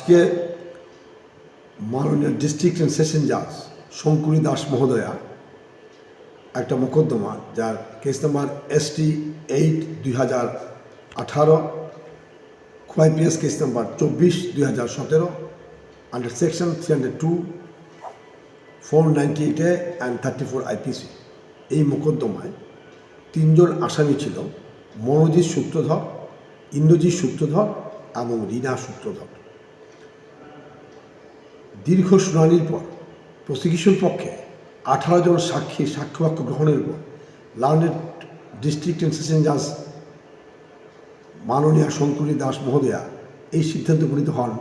আজকে মাননীয় district and session জাজ শঙ্কুরি দাস মহোদয়া একটা মোকদ্দমা যার case number S T eight দুই হাজার আঠারো খোয়াই পিএস কেস নাম্বার চব্বিশ দুই হাজার সতেরো under section three hundred two four ninety eight A and thirty four IPC এই মোকদ্দমায় তিনজন আসামি ছিল, মনোজিৎ সূত্রধর ইন্দ্রজিৎ সূত্রধর এবং রীনা সূত্রধর দীর্ঘ শুনানির পর প্রসিকিউশন পক্ষে আঠারো জন সাক্ষী সাক্ষ্যবাক্য গ্রহণের পর লার্নেড ডিস্ট্রিক্ট সেশন জাজ মাননীয় শঙ্করী দাস মহোদয়া এই সিদ্ধান্ত উপনীত হন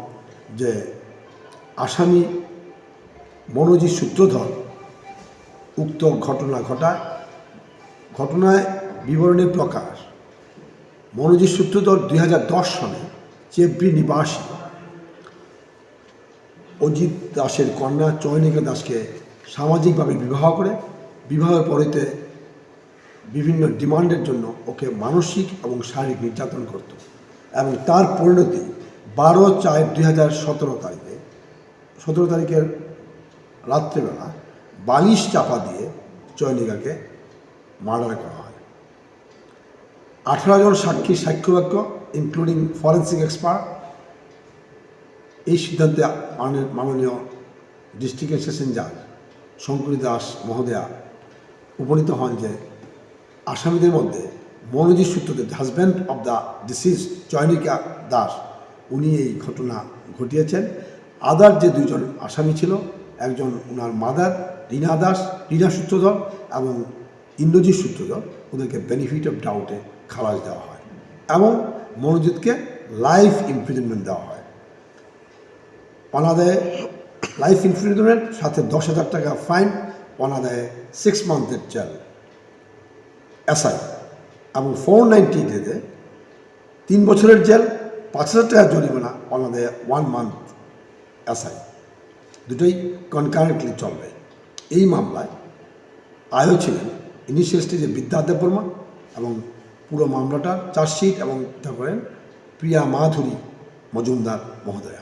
যে আসামি মনোজিৎ সূত্রধর উক্ত ঘটনা ঘটায় ঘটনায় বিবরণের প্রকাশ। মনোজিৎ সূত্রধর দুই সনে চেব্রি নিবাসী অজিত দাসের কন্যা চয়নিকা দাসকে সামাজিকভাবে বিবাহ করে, বিবাহের পরেতে বিভিন্ন ডিমান্ডের জন্য ওকে মানসিক এবং শারীরিক নির্যাতন করত এবং তার পরিণতি বারো চার দুই হাজার সতেরো তারিখে, সতেরো তারিখের রাত্রেবেলা বালিশ চাপা দিয়ে চয়নিকাকে মার্ডার করা হয়। আঠারো জন সাক্ষী সাক্ষ্যবাক্য ইনক্লুডিং ফরেন্সিক এক্সপার্ট এই সিদ্ধান্তে মাননীয়- মাননীয় ডিস্ট্রিক্ট সেশন জাজ শঙ্করী দাস মহোদয়া উপনীত হন যে আসামিদের মধ্যে Manojit সূত্রদের husband of the deceased Chayanika Das, উনি এই ঘটনা ঘটিয়েছেন। আদার যে দুজন আসামি ছিল, একজন ওনার মাদার, রীনা দাস, রীনা সূত্রধর এবং ইন্দ্রজিৎ সূত্রধর, ওদেরকে বেনিফিট অফ ডাউটে খালাস দেওয়া হয় এবং মনোজিৎকে লাইফ ইমপ্রিজনমেন্ট দেওয়া হয়। অনাদায়ে লাইফ ইনফ্রিজমেন্ট সাথে দশ হাজার টাকা ফাইন অনাদায়ে সিক্স মান্থের জেল এসআই এবং ফোর নাইনটি ডেতে তিন বছরের জেল পাঁচ হাজার টাকা জরিমানা অনাদায়ে ওয়ান মান্থ এসআই দুটোই কনকারেন্টলি চলবে। এই মামলায় আয়ও ছিলেন ইনিশিয়াল স্টেজে বিদ্যাদেব বর্মা এবং পুরো মামলাটার চার্জশিট এবং করেন প্রিয়া মাধুরী মজুমদার মহোদয়া।